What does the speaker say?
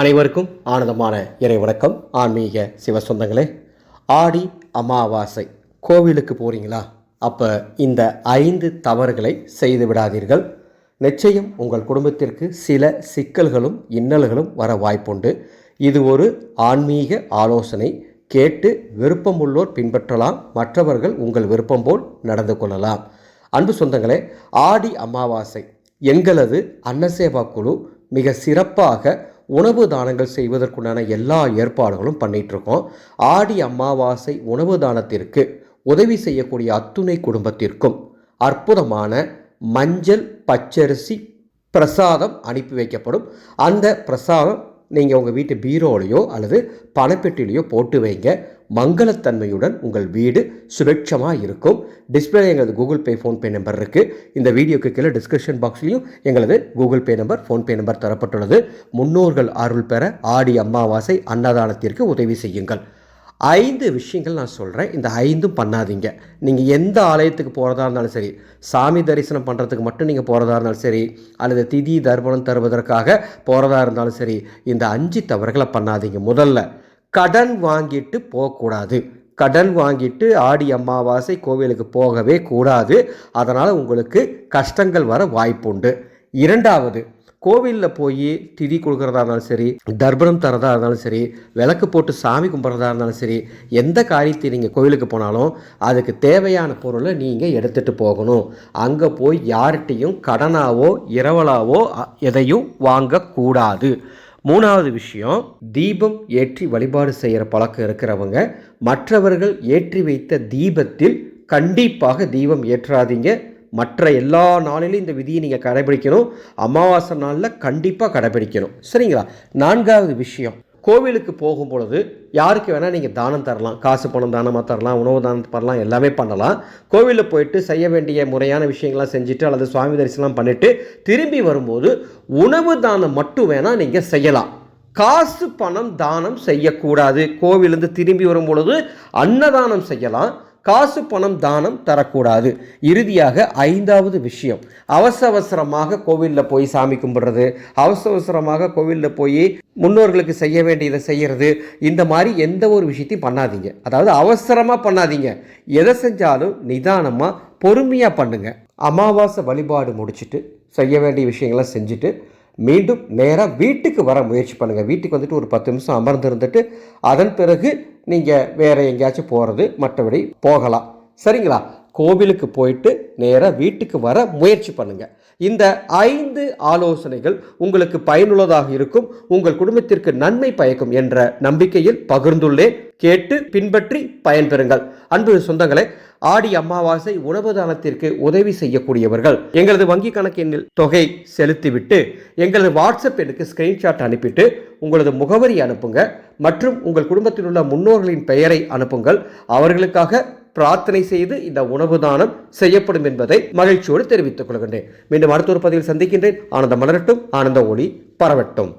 அனைவருக்கும் ஆனந்தமான இறை வணக்கம். ஆன்மீக சிவ சொந்தங்களே ஆடி அமாவாசை. கோவிலுக்கு போகிறீங்களா அப்போ இந்த ஐந்து தவறுகளை செய்து விடாதீர்கள். நிச்சயம் உங்கள் குடும்பத்திற்கு சில சிக்கல்களும் இன்னல்களும் வர வாய்ப்புண்டு. இது ஒரு ஆன்மீக ஆலோசனை. கேட்டு விருப்பமுள்ளோர் பின்பற்றலாம். மற்றவர்கள் உங்கள் விருப்பம் போல் நடந்து கொள்ளலாம். அன்பு சொந்தங்களே ஆடி அமாவாசை எங்களது அன்னசேவா குழு மிக சிறப்பாக உணவு தானங்கள் செய்வதற்குண்டான எல்லா ஏற்பாடுகளும் பண்ணிகிட்ருக்கோம் ஆடி அமாவாசை உணவு தானத்திற்கு உதவி செய்யக்கூடிய அத்துணை குடும்பத்திற்கும் அற்புதமான மஞ்சள் பச்சரிசி பிரசாதம் அனுப்பி வைக்கப்படும். அந்த பிரசாதம் நீங்கள் உங்கள் வீட்டு பீரோலையோ அல்லது பணப்பெட்டிலையோ போட்டு வைங்க. மங்களத்தன்மையுடன் உங்கள் வீடு சுபிட்சமாக இருக்கும். டிஸ்பிளே எங்களது கூகுள் பே ஃபோன்பே நம்பர் இருக்குது இந்த வீடியோக்கு கீழே டிஸ்கிரிப்ஷன் பாக்ஸ்லையும் எங்களது Google Pay number PhonePe number தரப்பட்டுள்ளது. முன்னோர்கள் அருள் பெற ஆடி அமாவாசை அன்னதானத்திற்கு உதவி செய்யுங்கள். ஐந்து விஷயங்கள் நான் சொல்கிறேன் இந்த ஐந்தும் பண்ணாதீங்க. நீங்கள் எந்த ஆலயத்துக்கு போகிறதா இருந்தாலும் சரி சாமி தரிசனம் பண்ணுறதுக்கு மட்டும் நீங்கள் போகிறதா இருந்தாலும் சரி அல்லது திதி தர்ப்பணம் தருவதற்காக போகிறதா இருந்தாலும் சரி இந்த அஞ்சு தவறுகளை பண்ணாதீங்க. முதல்ல கடன் வாங்கிட்டு போகக்கூடாது. கடன் வாங்கிட்டு ஆடி அமாவாசை கோவிலுக்கு போகவே கூடாது. அதனால் உங்களுக்கு கஷ்டங்கள் வர வாய்ப்புண்டு. இரண்டாவது கோவிலில் போய் திதி கொடுக்குறதா இருந்தாலும் சரி தர்ப்பணம் தரதா இருந்தாலும் சரி விளக்கு போட்டு சாமி கும்பிட்றதா இருந்தாலும் சரி எந்த காரியத்தை நீங்கள் கோவிலுக்கு போனாலும் அதுக்கு தேவையான பொருளை நீங்கள் எடுத்துகிட்டு போகணும். அங்கே போய் யார்கிட்டையும் கடனாவோ இரவலாவோ எதையும் வாங்கக்கூடாது. மூணாவது விஷயம் தீபம் ஏற்றி வழிபாடு செய்கிற பழக்கம் இருக்கிறவங்க மற்றவர்கள் ஏற்றி வைத்த தீபத்தில் கண்டிப்பாக தீபம் ஏற்றாதீங்க. மற்ற எல்லா நாளிலும் இந்த விதியை நீங்கள் கடைபிடிக்கணும். அமாவாசை நாளில் கண்டிப்பாக கடைபிடிக்கணும். சரிங்களா? நான்காவது விஷயம். கோவிலுக்கு போகும் பொழுது யாருக்கு வேணால் நீங்கள் தானம் தரலாம். காசு பணம் தானமாக தரலாம். உணவு தானம் தரலாம் எல்லாமே பண்ணலாம். கோவிலில் போயிட்டு செய்ய வேண்டிய முறையான விஷயங்கள்லாம் செஞ்சுட்டு அல்லது சுவாமி தரிசனம் பண்ணிவிட்டு திரும்பி வரும்போது உணவு தானம் மட்டும் வேணால் நீங்கள் செய்யலாம். காசு பணம் தானம் செய்யக்கூடாது. கோவிலேருந்து திரும்பி வரும் பொழுது அன்னதானம் செய்யலாம். காசு பணம் தானம் தரக்கூடாது. இறுதியாக ஐந்தாவது விஷயம். அவசர அவசரமாக கோவிலில் போய் சாமி கும்பிடுறது. அவசர அவசரமாக கோவிலில் போய் முன்னோர்களுக்கு செய்ய வேண்டியதை செய்கிறது இந்த மாதிரி எந்த ஒரு விஷயத்தையும் பண்ணாதீங்க. அதாவது அவசரமாக பண்ணாதீங்க. எதை செஞ்சாலும் நிதானமாக பொறுமையாக பண்ணுங்கள் அமாவாசை வழிபாடு முடிச்சுட்டு செய்ய வேண்டிய விஷயங்களை செஞ்சுட்டு மீண்டும் நேராக வீட்டுக்கு வர முயற்சி பண்ணுங்கள் வீட்டுக்கு வந்துட்டு ஒரு பத்து நிமிஷம் அமர்ந்து இருந்துட்டு அதன் பிறகு நீங்கள் வேறு எங்கேயாச்சும் போகிறது மற்றபடி போகலாம். சரிங்களா? கோவிலுக்கு போயிட்டு நேராக வீட்டுக்கு வர முயற்சி பண்ணுங்கள் இந்த ஐந்து ஆலோசனைகள் உங்களுக்கு பயனுள்ளதாக இருக்கும். உங்கள் குடும்பத்திற்கு நன்மை பயக்கும் என்ற நம்பிக்கையில் பகிர்ந்துள்ளேன். கேட்டு பின்பற்றி பயன்பெறுங்கள். அன்பு சொந்தங்களே ஆடி அமாவாசை உணவு தானத்திற்கு உதவி செய்யக்கூடியவர்கள் எங்களது வங்கி கணக்கினில் தொகை செலுத்திவிட்டு எங்களது வாட்ஸ்அப் எண்ணுக்கு ஸ்கிரீன்ஷாட் அனுப்பிட்டு உங்களது முகவரி அனுப்புங்க. மற்றும் உங்கள் குடும்பத்தில் உள்ள முன்னோர்களின் பெயரை அனுப்புங்கள். அவர்களுக்காக பிரார்த்தனை செய்து இந்த உணவு தானம் செய்யப்படும் என்பதை மகிழ்ச்சியோடு தெரிவித்துக் கொள்கின்றேன். மீண்டும் அடுத்த ஒரு பதிவில் சந்திக்கின்றேன். ஆனந்த மலரட்டும் ஆனந்த ஒளி பரவட்டும்.